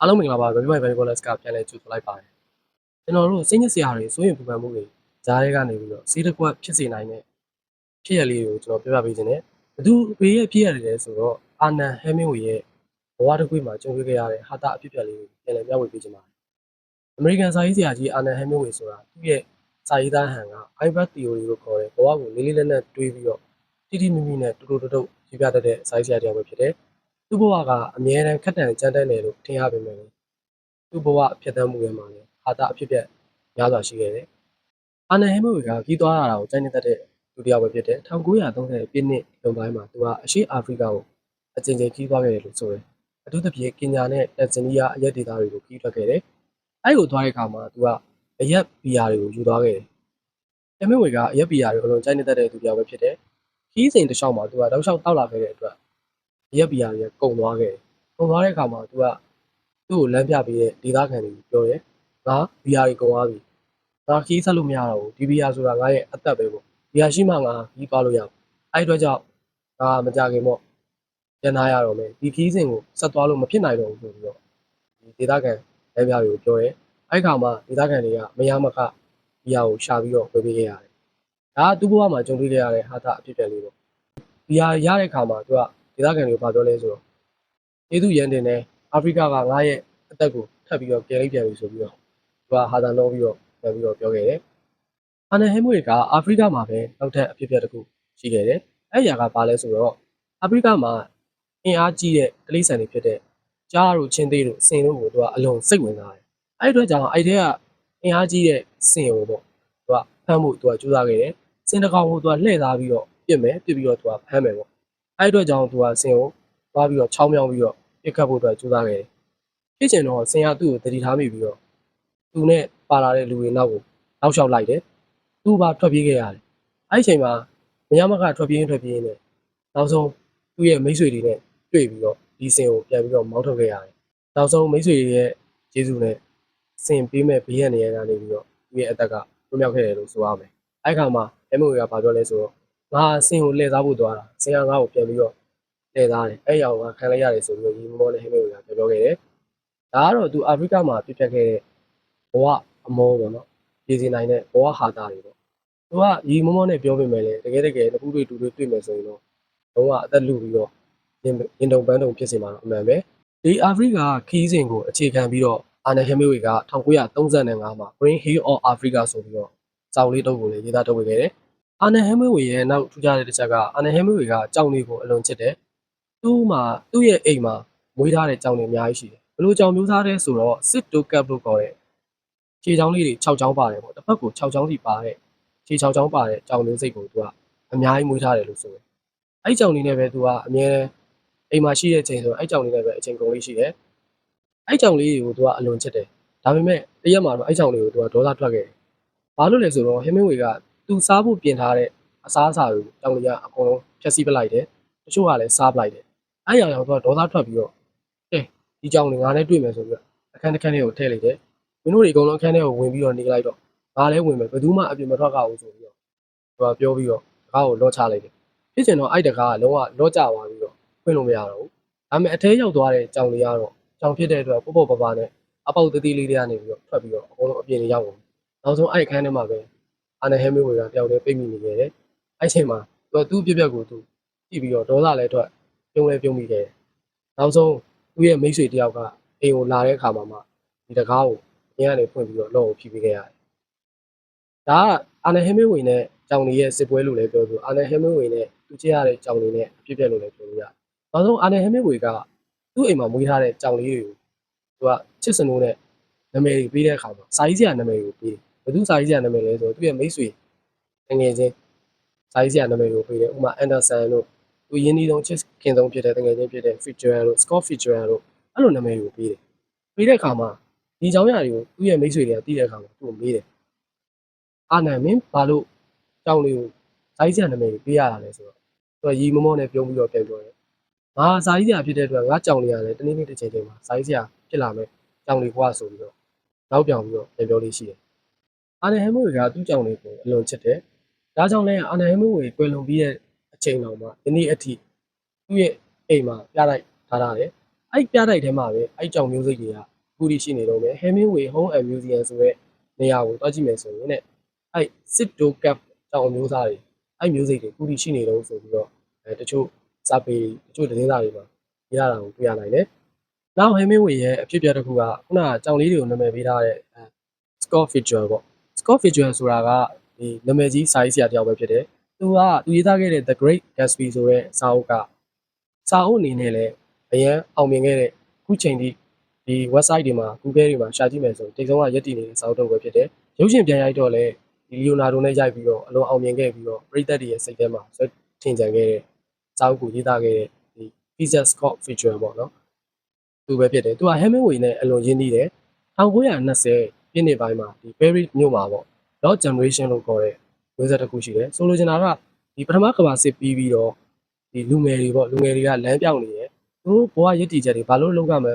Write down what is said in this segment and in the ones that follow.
အားလုံးမင်္ဂလာပါ Review My Valuable Lens ကပြန်လည်ကြိုဆိုလိုက်ပါတယ်ကျွန်တော်တို့စိတ်ညစ်စရာတွေစိုးရင်ပူပန်မှုတွေဂျားရဲကနေပြီးတော့စီးတစ်ကွက်ဖြစ်စေနိုင်တဲ့ဖြစ်ရလေးကိုကျွန်တော်ပြပြပေးခြင်းနဲ့ဘသူဘေးရဲ့ဖြစ်ရတယ်လဲဆိုတော့အာနန်ဟဲမင်းဝေရဲ့ဘဝတစ်ခုမှာကြုံတွေ့ခဲ့ရတဲ့ဟာတာအဖြစ်အပျက်လေးကိုပြန်လည်မျှဝေပေးခြင်းပါတယ်အမေရိကန်စာရေးဆရာကြီးအာနန်ဟဲမင်းဝေဆိုတာသူ့ရဲ့စာရေးသားဟန်က Hybrid Theory ကိုခေါ်တဲ့ဘဝကိုလေးလေးနက်နက်တွေးပြီးတော့တိတိမိမိနဲ့တူတူတုတ်တုတ်ရေးပြတတ်တဲ့စာရေးဆရာတစ်ယောက်ပဲဖြစ်တယ် သူ့ဘဝကအမြဲတမ်းခက်တန်ကြမ်းတမ်းတယ်လို့ထင်ရပေမဲ့လည်းသူ့ဘဝဖြစ်တမ်းမှုတွေမှာလည်းဟာတာအဖြစ်ပြက်များစွာရှိခဲ့တယ်။အာနန်ဟဲမိုဝေကကြီးသွားရတာကိုစိုက်နေတတ်တဲ့လူတစ်ယောက်ပဲဖြစ်တယ်။1930ပြည့်နှစ်လုံပိုင်းမှာသူကအရှေ့အာဖရိကကိုအကြိမ်ကြိမ်ကြီးသွားခဲ့တယ်လို့ဆိုတယ်။အထူးသဖြင့်ကင်ညာနဲ့တက်ဇနီးယားအရက်ဒေသတွေကိုကြီးထွက်ခဲ့တယ်။အဲဒီကိုသွားတဲ့အခါမှာသူကအရက်ဘီယာတွေကိုယူသွားခဲ့တယ်။ဟဲမိုဝေကအရက်ဘီယာတွေအလုံးစိုက်နေတတ်တဲ့သူတစ်ယောက်ပဲဖြစ်တယ်။ခီးစဉ်တစ်လျှောက်မှာသူကတောက်လျှောက်တောက်လာခဲ့တဲ့အတွက်အ ရက်ဘီယာတွေကကုန်သွားခဲ့တယ်။ကုန်သွားတဲ့အခါမှာသူကသူ့ကိုလမ်းပြပေးတဲ့ဒေသခံတွေပြောတယ်ငါဘီယာကြီးကုန်သွားပြီငါခီးဆက်လို့မရတော့ဘူးဒီဘီယာဆိုတာငါရဲ့အသက်ပဲပေါ့ဘီယာရှိမှငါခီးသွားလို့ရအောင်အဲ့ဒီအတွက်ကြောင့်ငါမကြခင်ပေါ့ပြန်လာရတော့မယ်ဒီခီးစဉ်ကိုဆက်သွားလို့မဖြစ်နိုင်တော့ဘူးဆိုပြီးတော့ဒီဒေသခံလမ်းပြတွေကိုပြောတယ်အဲ့ခါမှာဒေသခံတွေကမရမခဘီယာကိုရှာပြီးတော့ဝယ်ပေးခဲ့ရတယ်ဒါကသူ့ဘဝမှာကြုံတွေ့ခဲ့ရတဲ့ဟာတာအဖြစ်အပျက်လေးပေါ့ဘီယာရတဲ့ခါမှာသူက ဒေသခံတွေကိုပြောလဲဆိုတော့ကျေးဇူးရန်တင်တယ်အာဖရိကကငါရဲ့အသက်ကိုထပ်ပြီးတော့ပြန်လိုက်ပြန်ပြီဆိုပြီးတော့သူကဟာသာလုံးပြီးတော့ပြန်ပြီးတော့ပြောခဲ့တယ်။အာနန်ဟဲမွေကအာဖရိကမှာပဲနောက်ထပ်အဖြစ်အပျက်တစ်ခုရှိခဲ့တယ်။အဲ့ဒီဟာကဘာလဲဆိုတော့အာဖရိကမှာအင်အားကြီးတဲ့ကလေးဆန်တွေဖြစ်တဲ့ကြားတို့ချင်းသေးတို့စင်တို့ကိုသူကအလွန်စိတ်ဝင်စားတယ်။အဲ့ဒီအတွက်ကြောင့်အဲ့ဒီကအင်အားကြီးတဲ့စင်ကိုပေါ့သူကဖမ်းဖို့သူကကြိုးစားခဲ့တယ်။စင်တစ်ကောင်ကိုသူကလှည့်သားပြီးတော့ပြစ်မယ်ပြစ်ပြီးတော့သူကဖမ်းမယ်ပေါ့။ အဲ့ဒီအတွက်ကြောင့်သူကစင်ကိုသွားပြီးတော့ချောင်းမြောင်းပြီးတော့ပြစ်ခတ်ဖို့အတွက်ကြိုးစားခဲ့တယ်။ဖြစ်ချင်တော့ဆင်ရသူ့ကိုတတိထားမိပြီးတော့သူနဲ့ပါလာတဲ့လူတွေနောက်ကိုနောက်လျှောက်လိုက်တယ်။သူ့ဘာထွက်ပြေးခဲ့ရတယ်။အဲ့ဒီအချိန်မှာမရမကထွက်ပြေးရင်းထွက်ပြေးရင်းနဲ့နောက်ဆုံးသူ့ရဲ့မိတ်ဆွေတွေနဲ့တွေ့ပြီးတော့ဒီဆင်ကိုပြန်ပြီးတော့မောင်းထုတ်ခဲ့ရတယ်။နောက်ဆုံးမိတ်ဆွေတွေရဲ့ကျေးဇူးနဲ့ဆင်ပေးမဲ့ဘေးရန်နေရကနေပြီးတော့သူ့ရဲ့အသက်ကလွတ်မြောက်ခဲ့တယ်လို့ဆိုရမယ်။အဲ့ခါမှာအမိုကဘာပြောလဲဆိုတော့ ငါဆင်ကိုလှည့်စားဖို့သွားတာဆင်ကငါ့ကိုပြန်ပြီးတော့တည်သားတယ်အဲ့ရောင်ကခံလိုက်ရတယ်ဆိုပြီးတော့ရီမောနဲ့ဟိမေကပြောပြောခဲ့တယ်ဒါကတော့သူအာဖရိကမှာပြစ်ဖြတ်ခဲ့တဲ့ဘဝအမောပေါ့နော်ပြည်စီနိုင်တဲ့ဘဝဟာတာတွေပေါ့သူကရီမောမောနဲ့ပြောပေမဲ့လည်းတကယ်တကယ်တပူတွေတူတွေတွေ့မယ်ဆိုရင်တော့တော့အသက်လူပြီးတော့ရင်တုံပန်းတုံဖြစ်စီမှာတော့အမှန်ပဲဒီအာဖရိကခီးစဉ်ကိုအခြေခံပြီးတော့အာနဟေမေဝေက1935မှာ Green Hill of Africa ဆိုပြီးတော့စောင်းလေးတုပ်ကိုလည်းရေးသားထုတ်ဝေခဲ့တယ် အာနဟေမေဝေရဲ့နောက်ထူးခြားတဲ့တစ်ချက်ကအာနဟေမေဝေကကြောင်လေးကိုအလွန်ချစ်တယ်သူ့မှာသူ့ရဲ့အိမ်မှာမွေးထားတဲ့ကြောင်တွေအများကြီးရှိတယ်ဘယ်လိုကြောင်မျိုးသားလဲဆိုတော့စစ်တိုကပ်လို့ခေါ်တဲ့ခြေချောင်းလေးတွေ6ချောင်းပါတယ်ပေါ့တစ်ဖက်ကို6ချောင်းစီပါတဲ့ခြေ6ချောင်းပါတဲ့ကြောင်မျိုးစိတ်ကိုသူကအများကြီးမွေးထားတယ်လို့ဆိုတယ်အဲ့ကြောင်လေးနဲ့ပဲသူကအမြဲအိမ်မှာရှိတဲ့ချိန်ဆိုအဲ့ကြောင်လေးနဲ့ပဲအချိန်ကုန်လေးရှိတယ်အဲ့ကြောင်လေးကိုသူကအလွန်ချစ်တယ်ဒါပေမဲ့တရက်မှာတော့အဲ့ကြောင်လေးကိုသူကဒေါသထွက်ခဲ့တယ်ဘာလို့လဲဆိုတော့ဟင်းမင်းဝေက သူစားဖို့ပြင်ထားတဲ့အစားအစာကိုကြောင်လေးကအကုန်လုံးဖျက်ဆီးပလိုက်တယ်တချို့ကလည်းစားပလိုက်တယ်အဲ့ရောင်ရောင်သူကဒေါသထွက်ပြီးတော့ကဲဒီကြောင်တွေငါနဲ့တွေ့မယ်ဆိုပြီးတော့အခန်းတစ်ခန်းလေးကိုထည့်လိုက်တယ်မင်းတို့တွေအကုန်လုံးအခန်းထဲကိုဝင်ပြီးတော့နေလိုက်တော့ငါလည်းဝင်မယ်ဘယ်သူမှအပြင်မထွက်ကြဘူးဆိုပြီးတော့သူကပြောပြီးတော့တကားကိုလော့ချလိုက်တယ်ဖြစ်ချင်တော့အဲ့တကားကလုံးဝလော့ကျသွားပြီးတော့ဖွင့်လို့မရတော့ဘူးဒါပေမဲ့အထဲရောက်သွားတဲ့ကြောင်တွေကတော့ကြောင်ဖြစ်တဲ့အတွက်ပေါ့ပေါ့ပါပါနဲ့အပေါက်သေးသေးလေးတွေကနေပြီးတော့ထွက်ပြီးတော့အကုန်လုံးအပြင်တွေရောက်ဝင်နောက်ဆုံးအဲ့အခန်းထဲမှာပဲ အာနဟဲမီဝေကတယောက်တည်းပိတ်မိနေခဲ့တယ်အဲ့ချိန်မှာသူကသူ့ပြက်ပြက်ကိုသူကြည့်ပြီးတော့ဒေါသလည်းထွက်ပြုံးလဲပြုံးမိခဲ့တယ်။နောက်ဆုံးသူ့ရဲ့မိတ်ဆွေတယောက်ကအိမ်ကိုလာတဲ့အခါမှာမှဒီတကားကိုအင်းကနေဖွင့်ပြီးတော့လော့ကိုဖြီးပေးခဲ့ရတယ်။ဒါကအာနဟမင်းဝေနဲ့ကြောင်နေရဲ့စစ်ပွဲလို့လည်းပြောသူအာနဟမင်းဝေနဲ့သူချစ်ရတဲ့ကြောင်နေနဲ့အဖြစ်ပြက်လို့လည်းပြောလို့ရတယ်။နောက်ဆုံးအာနဟမင်းဝေကသူ့အိမ်မှာမွေးထားတဲ့ကြောင်လေးတွေကိုသူကချစ်စနိုးနဲ့နာမည်ပေးတဲ့အခါမှာစာရေးစရာနာမည်ကိုပေးတယ်။ ဘယ်သူစာရေးစရာနာမည်လဲဆိုတော့သူ့ရဲ့မိတ်ဆွေငယ်ချင်းစာရေးစရာနာမည်ကိုပေးတယ်။ဥပမာအန်ဒါဆန်တို့ သူရင်းနှီးဆုံးချစ်ခင်ဆုံးဖြစ်တဲ့တကယ်ချင်းဖြစ်တဲ့ feature တို့ Scott feature တို့အဲ့လိုနာမည်ကိုပေးတယ်ပေးတဲ့အခါမှာဒီเจ้าညာတွေကိုသူ့ရဲ့မိတ်ဆွေတွေကတည်တဲ့အခါမှာသူ့ကိုမေးတယ်အာနန်မင်းဘာလို့ကြောင်လေးကိုဇာတိဆရာနာမည်ကိုပေးရတာလဲဆိုတော့သူကရီမမောနဲ့ပြုံးပြီးတော့ပြန်ပြောတယ်ငါဇာတိဆရာဖြစ်တဲ့အတွက်ငါကြောင်လေးရတယ်တနေ့နေ့တစ်ချိန်ချိန်မှာဇာတိဆရာဖြစ်လာမယ်ကြောင်လေးကွာဆိုပြီးတော့နောက်ပြောင်ပြီးတော့ပြန်ပြောလေးရှိတယ် အာနန်ဟဲမိုးကသူ့ကြောင်လေးကိုအလွန်ချစ်တယ်ဒါကြောင့်လဲအာနန်ဟဲမိုးကိုကွယ်လွန်ပြီးတဲ့အချိန်တော်မှာဒီနေ့အထိသူ့ရဲ့အိမ်မှာပြလိုက်ထားတာလေအဲအဲ့ပြတိုက်ထဲမှာပဲအဲ့ကြောင်မျိုးစိတ်တွေကအခုထိရှိနေတော့မယ် Hemingway Home and Museum ဆိုတဲ့နေရာကိုတွားကြည့်မယ်ဆိုရင်တဲ့အဲ့ Sitdo Cap ကြောင်မျိုးသားတွေအဲ့မျိုးစိတ်တွေအခုထိရှိနေတော့ဆိုပြီးတော့အဲတချို့စာပေတချို့သတင်းစာတွေမှာရေးရတာကိုတွေ့ရနိုင်တယ်။နောက် Hemingway ရဲ့အဖြစ်အပျက်တစ်ခုကခုနကကြောင်လေးတွေကိုနာမည်ပေးထားတဲ့ Scott Fitzgerald ပေါ့ Scott Fitzgerald ဆိုတာကဒီနာမည်ကြီးစာရေးဆရာတစ်ယောက်ပဲဖြစ်တယ်။သူကသူရေးသားခဲ့တဲ့ The Great Gatsby ဆိုတဲ့စာအုပ်ကစာအုပ်အနေနဲ့လည်းအရင်အောင်မြင်ခဲ့တဲ့ခုချိန်ထိဒီ website တွေမှာ Google တွေမှာရှာကြည့်မယ်ဆိုရင်တိတ်ဆုံးကရက်တည်နေတဲ့စာအုပ်တော့ပဲဖြစ်တယ်။ရုပ်ရှင်ပြန်ရိုက်တော့လည်းဒီ Leonardo နဲ့ရိုက်ပြီးတော့အလွန်အောင်မြင်ခဲ့ပြီးတော့ပရိသတ်တွေရဲ့စိတ်ထဲမှာဆွဲထင်ကြံခဲ့တဲ့စာအုပ်ကိုရေးသားခဲ့တဲ့ဒီ Peter Scott Fitzgerald ပေါ့နော်။သူပဲဖြစ်တယ်။သူက Hemingway နဲ့အလွန်ရင်းနှီးတယ်။1920 ပြည့်နှစ်ပိုင်းမှာဒီ Paris မြို့မှာပေါ့ Dot Generation လို့ခေါ်တဲ့ဝင်းဆက်တစ်ခုရှိတယ်။ဆိုလိုချင်တာကဒီပထမကမ္ဘာစစ်ပြီးပြီးတော့ဒီလူငယ်တွေပေါ့လူငယ်တွေကလမ်းပြောင်းနေတယ်။သူတို့ဘဝရည်တည်ချက်တွေဘာလို့လုပ်ရမလဲ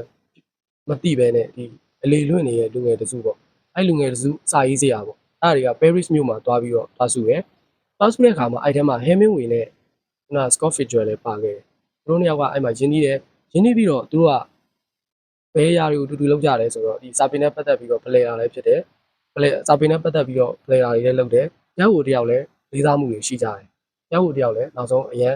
မသိပဲနဲ့ဒီအလေလွင့်နေတဲ့လူငယ်တစုပေါ့။အဲ့လူငယ်တစုစာရေးစရာပေါ့။အဲ့ဒါတွေက Paris မြို့မှာတွားပြီးတော့တွားစုရယ်။တွားစုတဲ့အခါမှာအဲ့ထဲမှာ Hemingway နဲ့ခုန Scott Fitzgerald လည်းပါခဲ့တယ်။သူတို့နှစ်ယောက်ကအဲ့မှာရင်းနှီးတယ်။ရင်းနှီးပြီးတော့သူတို့က ဘယ်အရာတွေကိုတူတူလုပ်ကြတယ်ဆိုတော့ဒီစာပေနဲ့ပတ်သက်ပြီးတော့ player လည်းဖြစ်တယ်။ player စာပေနဲ့ပတ်သက်ပြီးတော့ player တွေလည်းလုပ်တယ်။ရောက်ကိုတယောက်လည်းလေးစားမှုတွေရှိကြတယ်။ရောက်ကိုတယောက်လည်းနောက်ဆုံးအရန်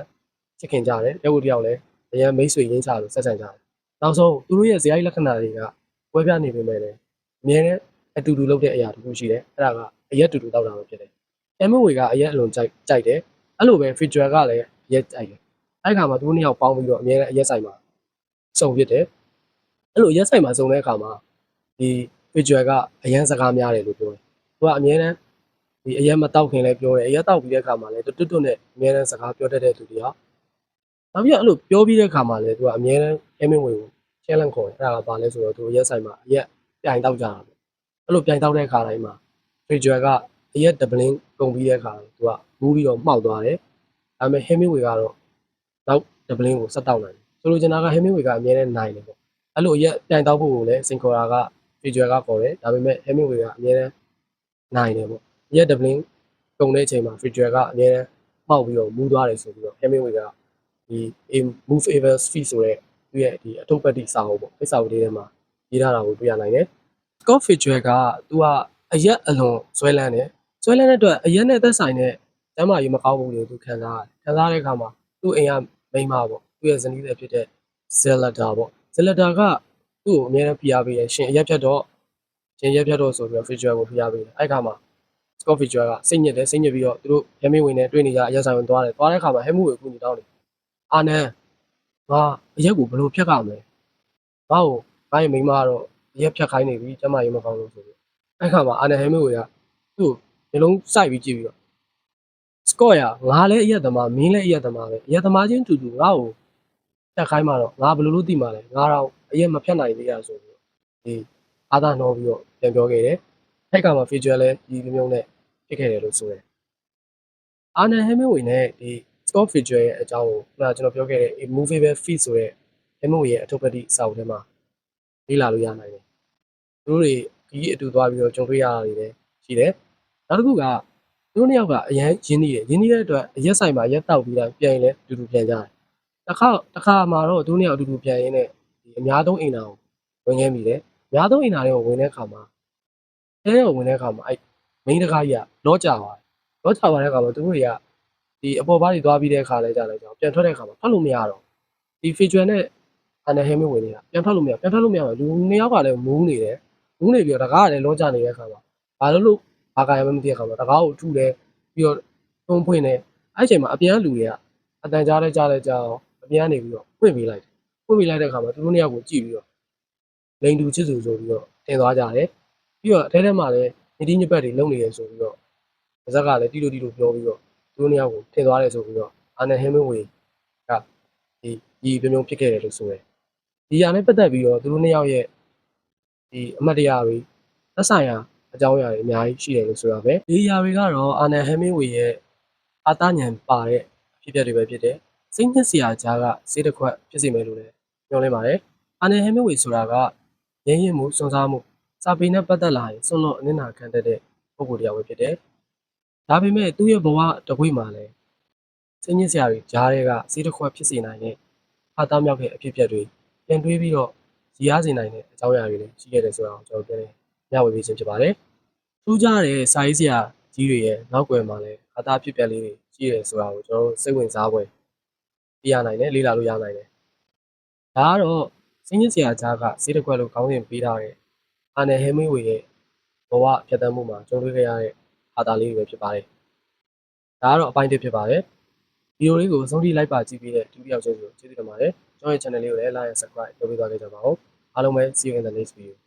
ချစ်ခင်ကြတယ်။ရောက်ကိုတယောက်လည်းအရန်မိတ်ဆွေရင်းချလို့ဆက်ဆံကြတယ်။နောက်ဆုံးသူတို့ရဲ့ဇယိုက်လက္ခဏာတွေကပွဲပြနေပေမဲ့လည်းအမြဲတမ်းအတူတူလုပ်တဲ့အရာတစ်ခုရှိတယ်။အဲ့ဒါကအရက်တူတူတောက်တာပဲဖြစ်တယ်။ Hemingway ကအရက်အလွန်ကြိုက်ကြိုက်တယ်။အဲ့လိုပဲ Fitzgerald ကလည်းအရက်ကြိုက်တယ်။အဲ့ဒီခါမှာသူတို့နှစ်ယောက်ပေါင်းပြီးတော့အမြဲတမ်းအရက်ဆိုင်မှာစုံဖြစ်တယ်။ အဲ့လိုအရက်ဆိုင်မှာစုံတဲ့အခါမှာဒီ Fitzgerald ကအရန်စကားများတယ်လို့ပြောတယ်။သူကအမြဲတမ်းဒီအရက်မတောက်ခင်လည်းပြောတယ်။အရက်တောက်ပြီးတဲ့အခါမှာလည်းတွတ်တွတ်နဲ့အမြဲတမ်းစကားပြောတတ်တဲ့သူတွေဟာနောက်ပြီးတော့အဲ့လိုပြောပြီးတဲ့အခါမှာလည်းသူကအမြဲတမ်း Hemingway ကို challenge ခေါ်တယ်။အဲ့ဒါကဘာလဲဆိုတော့သူအရက်ဆိုင်မှာအရက်ပြိုင်တောက်ကြတာပဲ။အဲ့လိုပြိုင်တောက်တဲ့အခါတိုင်းမှာ Fitzgerald ကအရက် doubling ကုန်ပြီးတဲ့အခါသူကမူးပြီးတော့မှောက်သွားတယ်။ဒါပေမဲ့ Hemingway ကတော့နောက် doubling ကိုဆက်တောက်နိုင်တယ်။ဆိုလိုချင်တာက Hemingway ကအမြဲတမ်းနိုင်တယ်ပေါ့။ အဲ့လိုအရက်ပြိုင်တောက်ဖို့ကိုလည်းစင်ခေါ်တာက Fitzgerald ကခေါ်တယ်။ဒါပေမဲ့ Hemingway ကအမြဲတမ်းနိုင်တယ်ပေါ့။အရက် doubling ကုန်တဲ့အချိန်မှာ Fitzgerald ကအမြဲတမ်းမှောက်ပြီးတော့မူးသွားတယ်ဆိုပြီးတော့ Hemingway ကဒီ A Move Ever Feet ဆိုတဲ့သူရဲ့ဒီအထုပ်ပတ်တိစာအုပ်ပေါ့အဲ့စာအုပ်လေးထဲမှာရေးထားတာကိုတွေ့ရနိုင်တယ် Scott Fitzgerald ကသူကအရက်အလွန်ဇွဲလန်းတယ်ဇွဲလန်းတဲ့အတွက်အရက်နဲ့သက်ဆိုင်တဲ့ကျမ်းမာရေးမကောင်းမှုတွေကိုသူခံစားရတယ်ခံစားတဲ့အခါမှာသူ့အိမ်ကမိန်းမပေါ့သူ့ရဲ့ဇနီးတွေဖြစ်တဲ့ Zelda ပေါ့ Zelda ကသူ့ကိုအများနဲ့ဖိအားပေးတယ်ရှင်အရက်ဖြတ်တော့ရှင်ရက်ဖြတ်တော့ဆိုပြီးတော့ Fitzgerald ကိုဖိအားပေးတယ်အဲ့ခါမှာ Scott Fitzgerald ကစိတ်ညစ်တယ်စိတ်ညစ်ပြီးတော့သူတို့ရမင်းဝင်နဲ့တွေ့နေကြအရက်ဆိုင်ဝင်သွားတယ်သွားတဲ့အခါမှာဟဲမှုကိုကူညီတောင်းတယ်အာနန်ငါအရက်ကိုဘယ်လိုဖြတ်ကြမလဲငါ့ကိုငါ့ရဲ့မိန်းမကတော့အရက်ဖြတ်ခိုင်းနေပြီကျမရေမကောင်းလို့ဆိုပြီးအဲ့ခါမှာအာနန်ဟဲမှုကသူ့မျိုးလုံးစိုက်ပြီးကြည့်ပြီးတော့ Scott ရငါလည်းအရက်သမားမင်းလည်းအရက်သမားပဲအရက်သမားချင်းတူတူငါ့ကို ဖြတ်ခိုင်းမှတော့ငါဘယ်လိုလုပ်သိမှာလဲငါတော့အရက်မဖြတ်နိုင်သေးရဆိုပြီးဒီအာသာနှောပြီးတော့ပြန်ပြောခဲ့တယ်အဲ့ခါမှာ feature လည်းဒီလိုမျိုးနဲ့ဖြစ်ခဲ့တယ်လို့ဆိုတယ်အာနန်ဟဲမင်းဝေနဲ့ဒီ Scott Fitzgerald ရဲ့အကြောင်းကိုခုနကကျွန်တော်ပြောခဲ့တဲ့ A Movable Feet ဆိုတဲ့ Hemingway ရဲ့အထုပ်ပတိစာအုပ်ထဲမှာလေ့လာလို့ရနိုင်တယ်။သူတို့တွေဒီအတူသွားပြီးတော့ကြုံတွေ့ရတာတွေလည်းရှိတယ်။နောက်တစ်ခုကသူတို့နှစ်ယောက်ကအရန်ရင်းနှီးတယ်။ရင်းနှီးတဲ့အတွက်အရက်ဆိုင်မှာရက်တောက်ပြီးတော့ပြန်ရင်လည်းအတူတူပြန်ကြတယ်။ တစ်ခါတစ်ခါမှာတော့သူတို့နှစ်ယောက်အတူတူပြန်ရင်းနဲ့ဒီအများဆုံးအိမ်နာကိုဝင်ခဲ့မိတယ်။အများဆုံးအိမ်နာတွေကိုဝင်တဲ့အခါမှာအဲကိုဝင်တဲ့အခါမှာအဲ့မိန်းတကားကြီးကလောကြသွားတယ်။လောကြသွားတဲ့အခါမှာသူတို့တွေကဒီအပေါ်ဘားတွေသွားပြီးတဲ့အခါလဲကြာလဲကြာပြန်ထွက်တဲ့အခါမှာထွက်လို့မရတော့ဒီ feature နဲ့အန်ဟဲမင်းဝင်နေတာပြန်ထွက်လို့မရပြန်ထွက်လို့မရဘူးလူနှစ်ယောက်ကလည်းမူးနေတယ်မူးနေပြီးတော့တကားကလည်းလောကြနေတဲ့အခါမှာဘာလို့လို့ဘာကရမမသိတဲ့အခါမှာတကားကိုထုတယ်ပြီးတော့ထုံးဖွင့်တယ်အဲ့အချိန်မှာအပြန်လူတွေကအတန်ကြားလဲကြားလဲကြားအောင် အပြန်နေပြီးတော့ဖွင့်ပေးလိုက်တယ်ဖွင့်ပေးလိုက်တဲ့အခါမှာသူတို့နှစ်ယောက်ကိုကြည့်ပြီးတော့လိန်တူချစ်သူဆိုပြီးတော့တင်သွားကြတယ်ပြီးတော့အထဲထဲမှာလည်းညတိညပတ်တွေလုံနေရဆိုပြီးတော့ပါဇက်ကလည်းတီလိုတီလိုပြောပြီးတော့သူတို့နှစ်ယောက်ကိုထင်သွားတယ်ဆိုပြီးတော့အာနန်ဟဲမင်းဝေကဒီဒီပြုံပြုံဖြစ်ခဲ့တယ်လို့ဆိုရယ်ဒီຢာနဲ့ပတ်သက်ပြီးတော့သူတို့နှစ်ယောက်ရဲ့ဒီအမတ်တရားတွေသက်ဆိုင်ရာအကြောင်းအရာတွေအများကြီးရှိတယ်လို့ဆိုရပဲဒီຢာတွေကတော့အာနန်ဟဲမင်းဝေရဲ့အာတညံပါတဲ့အဖြစ်အပျက်တွေပဲဖြစ်တယ် စိတ်ညစ်စရာကြားကစေးတစ်ခွက်ဖြစ်စီမယ်လို့လည်းပြောလင်းပါတယ်အာနန်ဟဲမင်းဝေဆိုတာကရင်းရင်မှုစွန့်စားမှုစာပေနဲ့ပတ်သက်လာရင်စွန့်လွတ်အနစ်နာခံတတ်တဲ့ပုဂ္ဂိုလ်တစ်ယောက်ပဲဖြစ်တယ်ဒါပေမဲ့သူ့ရဲ့ဘဝတစ်ခွေမှာလည်းစိတ်ညစ်စရာတွေကြားတွေကစေးတစ်ခွက်ဖြစ်စေနိုင်တဲ့အာသားမြောက်တဲ့အဖြစ်အပျက်တွေပြန်တွေးပြီးတော့ရည်ရစေနိုင်တဲ့အကြောင်းအရာတွေလည်းရှိခဲ့တယ်ဆိုတာကိုကျွန်တော်ပြန်ညဝေပေးခြင်းဖြစ်ပါတယ်။ထူးခြားတဲ့စာရေးဆရာကြီးတွေရဲ့နောက်ွယ်မှာလည်းအသားဖြစ်ပျက်လေးတွေရှိတယ်ဆိုတာကိုကျွန်တော်တို့စိတ်ဝင်စားပွဲ သိရနိုင်တယ်လေ့လာလို့ရနိုင်တယ်။ဒါကတော့စင်းညစ်ဆရာကြားကဈေးတစ်ခွက်လို့ခေါင်းစဉ်ပေးထားတဲ့အာနယ်ဟဲမီဝေရဲ့ဘဝဖြတ်သန်းမှုမှာကြုံတွေ့ခဲ့ရတဲ့အာသာလေးတွေပဲဖြစ်ပါတယ်။ဒါကတော့အပိုင်းတစ်ဖြစ်ပါတယ်။ဗီဒီယိုလေးကိုအဆုံးထိလိုက်ပါကြည့်ပြီးတဲ့ဒုတိယချင်းကိုကျေးဇူးတင်ပါတယ်။ကျွန်တော်ရဲ့ channel လေးကိုလည်း like and subscribe လုပ်ပေးသွားခဲ့ကြပါဦး။အားလုံးပဲ see you in the next video